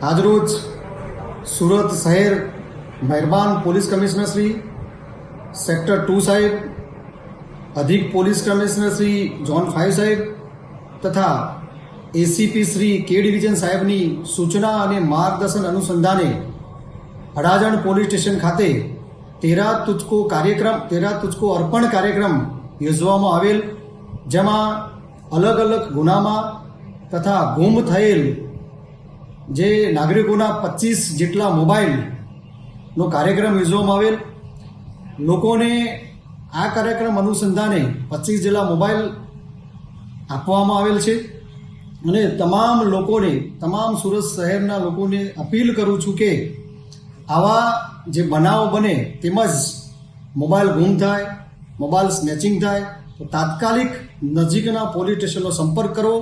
આજરોજ સુરત શહેર મહેરબાન police commissioner Shri, sector two સાહેબ, અધિક police commissioner Shri zone five સાહેબ તથા એસીપી શ્રી કે ડિવિઝન સાહેબની સૂચના અને માર્ગદર્શન અનુસંધાને અડાજણ પોલીસ સ્ટેશન ખાતે તેરા તુચકો કાર્યક્રમ, તેરા તુચકો અર્પણ કાર્યક્રમ યોજવામાં આવેલ, જેમાં અલગ અલગ ગુનામાં તથા ગુમ થયેલ જે નાગરિકોના પચીસ જેટલા મોબાઈલનો કાર્યક્રમ યોજવામાં આવેલ. લોકોને આ કાર્યક્રમ અનુસંધાને પચીસ જેટલા મોબાઈલ આપવામાં આવેલ છે અને તમામ લોકોને, તમામ સુરત શહેરના લોકોને અપીલ કરું છું કે આવા જે બનાવો બને તેમજ મોબાઈલ ગુમ થાય, મોબાઈલ સ્નેચિંગ થાય, તો તાત્કાલિક નજીકના પોલીસ સ્ટેશનનો સંપર્ક કરો.